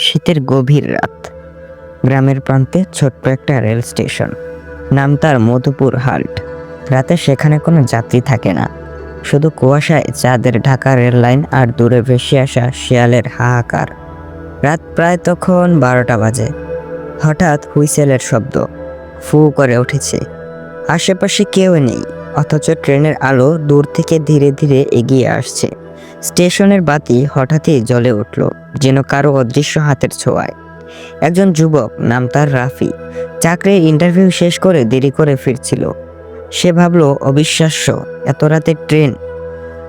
শীতের গভীর রাত। গ্রামের প্রান্তে ছোট্ট একটা রেল স্টেশন। নাম তার মধুপুর হাল্ট। রাতে সেখানে কোনো যাত্রী থাকে না। শুধু কুয়াশায় চাঁদের ঢাকা রেল লাইন আর দূরে ভেসে আসা শিয়ালের হাহাকার। রাত প্রায় তখন বারোটা বাজে। হঠাৎ হুইসেলের শব্দ। ফু করে উঠেছে। আশেপাশে কেউ নেই, অথচ ট্রেনের আলো দূর থেকে ধীরে ধীরে এগিয়ে আসছে। স্টেশনের বাতি হঠাৎই জ্বলে উঠল, যেন কারও অদৃশ্য হাতের ছোঁয়ায়। একজন যুবক, নাম তার রাফি, চাকরির ইন্টারভিউ শেষ করে দেরি করে ফিরছিল। সে ভাবলো, অবিশ্বাস্য, এত রাতে ট্রেন।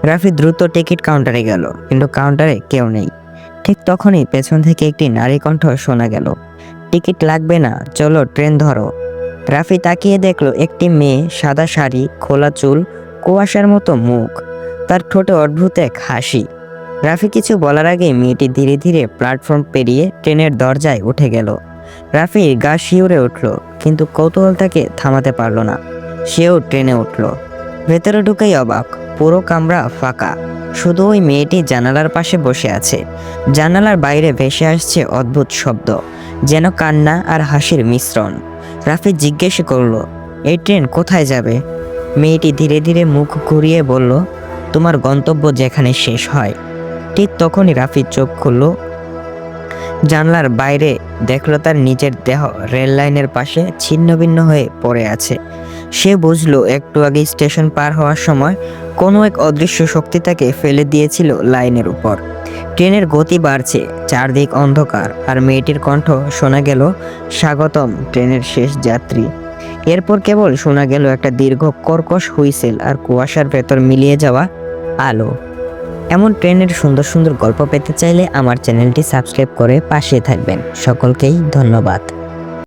রাফি দ্রুত টিকিট কাউন্টারে গেল, কিন্তু কাউন্টারে কেউ নেই। ঠিক তখনই পেছন থেকে একটি নারী কণ্ঠ শোনা গেল, টিকিট লাগবে না, চলো ট্রেন ধরো। রাফি তাকিয়ে দেখল, একটি মেয়ে সাদা শাড়ি, খোলা চুল, কুয়াশার মতো মুখ। তার ঠোঁটে অদ্ভুত এক হাসি। রাফি কিছু বলার আগেই মেয়েটি ধীরে ধীরে প্ল্যাটফর্ম পেরিয়ে ট্রেনের দরজায় উঠে গেল। রাফি গা শিউরে উঠল, কিন্তু কৌতূহল তাকে থামাতে পারল না। সেও ট্রেনে উঠল। ভেতরে ঢুকেই অবাক, পুরো কামরা ফাঁকা। শুধু ওই মেয়েটি জানালার পাশে বসে আছে। জানালার বাইরে ভেসে আসছে অদ্ভুত শব্দ, যেন কান্না আর হাসির মিশ্রণ। রাফি জিজ্ঞেস করল, এই ট্রেন কোথায় যাবে? মেয়েটি ধীরে ধীরে মুখ ঘুরিয়ে বলল তোমার গন্তব্য যেখানে শেষ হয়। ঠিক তখনই রাফি চোখ খুলল। জানলার বাইরে দেখল তার নিজের দেহ রেল লাইনের পাশে ছিন্ন ভিন্ন হয়ে পড়ে আছে। সে বুঝলো একটু আগে স্টেশন পার হওয়ার সময় কোনো এক অদৃশ্য শক্তি তাকে ফেলে দিয়েছিল লাইনের উপর। ট্রেনের গতি বাড়ছে, চারদিক অন্ধকার, আর মেয়েটির কণ্ঠ শোনা গেল স্বাগতম ট্রেনের শেষ যাত্রী। এরপর কেবল শোনা গেল একটা দীর্ঘ কর্কশ হুইসেল আর কুয়াশার ভেতর মিলিয়ে যাওয়া আলো। এমন ট্রেনের সুন্দর সুন্দর গল্প পেতে চাইলে আমার চ্যানেলটি সাবস্ক্রাইব করে পাশে থাকবেন। সকলকেই ধন্যবাদ।